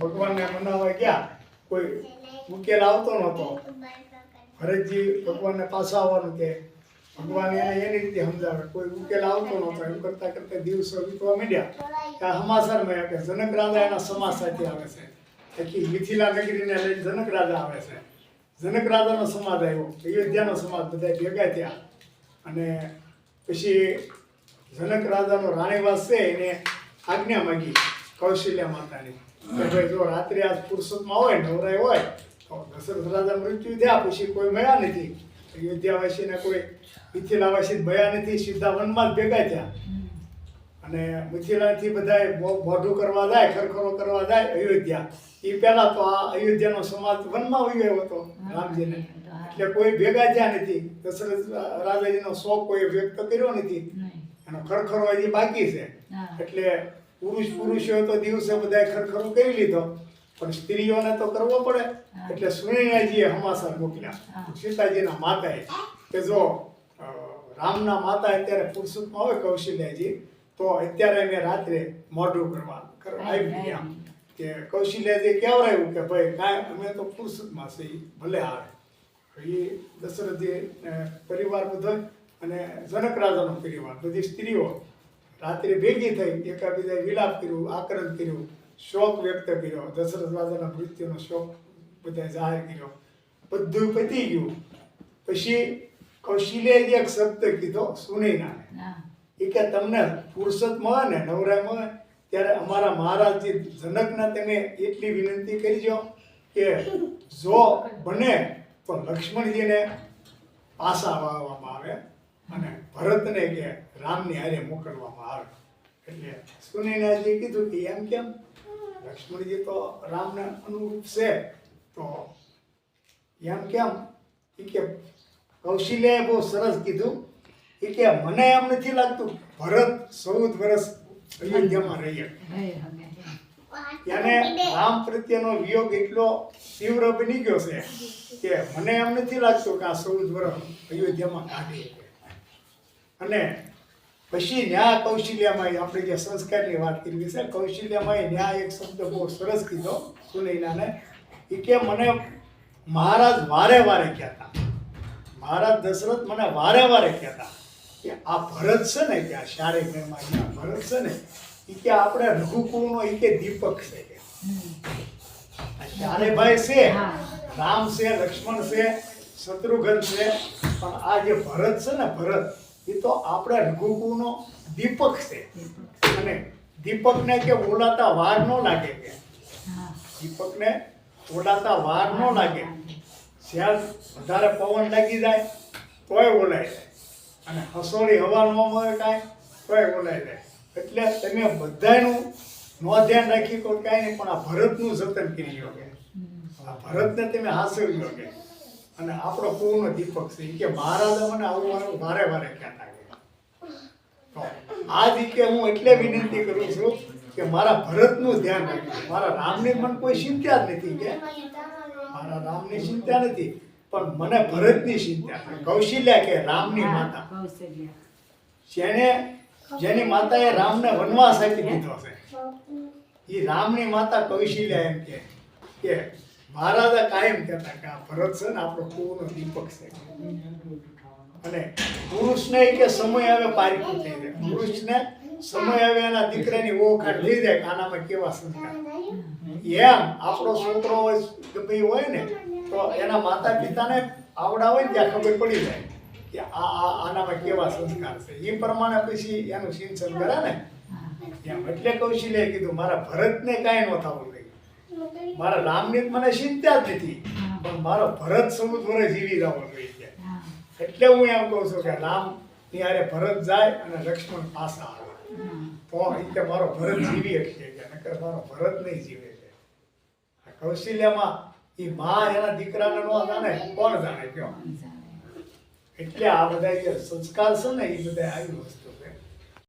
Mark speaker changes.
Speaker 1: ભગવાનને મનાવવા ગયા, કોઈ ઉકેલ આવતો નહોતો. ભરતજી ભગવાનને પાછા આવવાનું કે ભગવાન એને એની રીતે સમજાવે, કોઈ ઉકેલ આવતો નહોતો. એમ કરતા કરતા દિવસો વીતવા માંડ્યા. કે આ સમાચારમાં કે જનક રાજા એના સમાજ સાથે આવે છે. એટલે મિથિલા નગરીને લઈને જનક રાજા આવે છે. જનક રાજાનો સમાજ આવ્યો, અયોધ્યાનો સમાજ બધા ભેગા થયા. અને પછી જનક રાજાનો રાણીવાસ છે, એને આજ્ઞા માંગી કૌશલ્યા માતાની. ભાઈ જો રાત્રે આજ પુરુષોત્તમાં હોય નવરાય હોય તો દશરથ રાજા મૃત્યુ થયા પછી કોઈ મળ્યા નથી. અયોધ્યાવાસીને કોઈ મિથિલાવાસી ભયા નથી સીધા વનમાં જ ભેગા થયા. અને મિથિલાથી બધાય મો- મોઢું કરવા જાય ખરખરો કરવા જાય અયોધ્યા. એ પહેલા તો આ અયોધ્યાનો સમાજ વનમાં વહી ગયો હતો રામજીને. એટલે કોઈ ભેગા થયા નથી. દશરથ રાજાજીનો શોખ કોઈ વ્યક્ત કર્યો નથી. એનો ખરખરો હજી બાકી છે. એટલે પુરુષ પુરુષો તો દિવસે બધા ખરખરો કરી લીધો. પણ સ્ત્રીઓને તો કરવો પડે. એટલે સુનિયાજીએ હમાસર મોકલ્યા. સીતાજીના માતાએ. કે જો રામના માતા અત્યારે પુરુષોત્તમાં હોય કૌશલ્યાજી તો અત્યારે મેં રાત્રે મોઢું કરવા આવી ગયા. કે કૌશલ્યાજી કહેવાયું કે ભાઈ કાંઈ અમે તો પુરુષોત્તમાં છે ઈ ભલે આવે એ દશરથજી પરિવાર બધો અને જનક રાજાનો પરિવાર. બધી સ્ત્રીઓ. રાત્રે ભેગી થઈ એકાબીજા વિલાપ કર્યું આકરણ કર્યું શોક વ્યક્ત કર્યો. દશરથ રાજાના મૃત્યુનો શોક બધા જાહેર કર્યો. બધું પતી ગયું. પછી કૌશલ્યજી એક શબ્દ કીધો સુનૈનાને એ કે તમને ફુરસત મળે ને નવરા મળે? ત્યારે અમારા મહારાજજી જનકના તમે એટલી વિનંતી કરજો કે જો બને તો લક્ષ્મણજીને પાસા વાવવામાં આવે અને ભરતને કે રામની હારે મોકલવામાં આવે. એટલે સુનીનાજી કીધું કે એમ કેમ? લક્ષ્મણજી તો રામને અનુરૂપ છે. તો એમ કેમ? કે કૌશિલે બહુ સરસ કીધું. એ કે મને એમ નથી લાગતું, ભરત ચૌદ વર્ષ અયોધ્યામાં રહીએ. એને રામ પ્રત્યેનો વિયોગ એટલો તીવ્ર બની ગયો છે કે મને એમ નથી લાગતું કે આ ચૌદ વર્ષ અયોધ્યામાં કાઢી અને પછી ન્યા કૌશલ્યમાં આપણે જે સંસ્કારની વાત કરી છે કૌશલ્યમાં ન્યા એક શબ્દ બહુ સરસ કીધો સુનૈનાને એ કે મને મહારાજ વારે વારે કહેતા મહારાજ દશરથ મને વારે વારે કહેતા કે આ ભરત છે ને કે આ શારે અહીંયા ભરત છે ને એ કે આપણે રઘુકુળનો એ કે દીપક છે કે આ ચારે ભાઈ છે. રામ છે, લક્ષ્મણ છે, શત્રુઘ્ન છે, પણ આ જે ભરત છે ને ભરત એ તો આપણે રઘુકુનો દીપક છે. અને દીપકને કે ઓલાતા વાર ન લાગે કે. દીપકને ઓલાતા વાર ન લાગે. જ્યાં વધારે પવન લાગી જાય તોય ઓલાય જાય. અને હસોડી હવા ન મળે કાંઈ તોય ઓલાય જાય. એટલે તમે બધાયનું ન ધ્યાન રાખી તો કાંઈ નહીં પણ આ ભરતનું જતન કરી લો કે. આ ભરતને તમે હાંસવી કે. અને આપણો પૂર્ણ દીપક છે. કે મારા મને આવવાનું આવું વારે વારે કહેતા કે તો આ દીકે હું એટલે વિનંતી કરું છું કે મારા ભરતનું ધ્યાન રાખજો. મારા રામની મને કોઈ ચિંતા જ નથી કે. મારા રામની ચિંતા નથી પણ મને ભરતની ચિંતા કૌશલ્યા કે રામની માતા. જેને જેની માતાએ રામને વનવાસ આપી દીધો છે. એ રામની માતા કૌશલ્યા એમ કે કે મહારાજા કાયમ કહેતા કે આ ભરત છે ને આપણો કુળનો દીપક છે. અને પુરુષને કે સમય હવે પારખું થઈ જાય. પુરુષને સમય હવે એના દીકરાની ઓળખાણ થઈ જાય કે આનામાં કેવા સંસ્કાર. એમ આપણો છોકરો હોય ગમે ભાઈ હોય ને, તો એના માતા પિતાને આવડા હોય ને ત્યાં ખબર પડી જાય કે આ આ આનામાં કેવા સંસ્કાર છે. એ પ્રમાણે પછી એનું સિંચન કરે ને. એમ એટલે કૌશલ્ય કીધું, મારા ભરતને કાંઈ ન થવું જોઈએ મારા રામની મને ચિંતા જ નથી. પણ મારો ભરત સમુદ્ર જીવી જવો જોઈએ એટલે હું એમ કહું છું કે રામ ત્યારે ભરત જાય અને લક્ષ્મણ પાછા આવે. તો એ કે મારો ભરત જીવી શકશે કે નકર મારો ભરત નહીં જીવે છે. આ કૌશલ્યમાં એ માં એના દીકરાને ન જાણે કોણ જાણે કયો? એટલે આ બધા જે સંસ્કાર છે ને એ બધા આવી વસ્તુ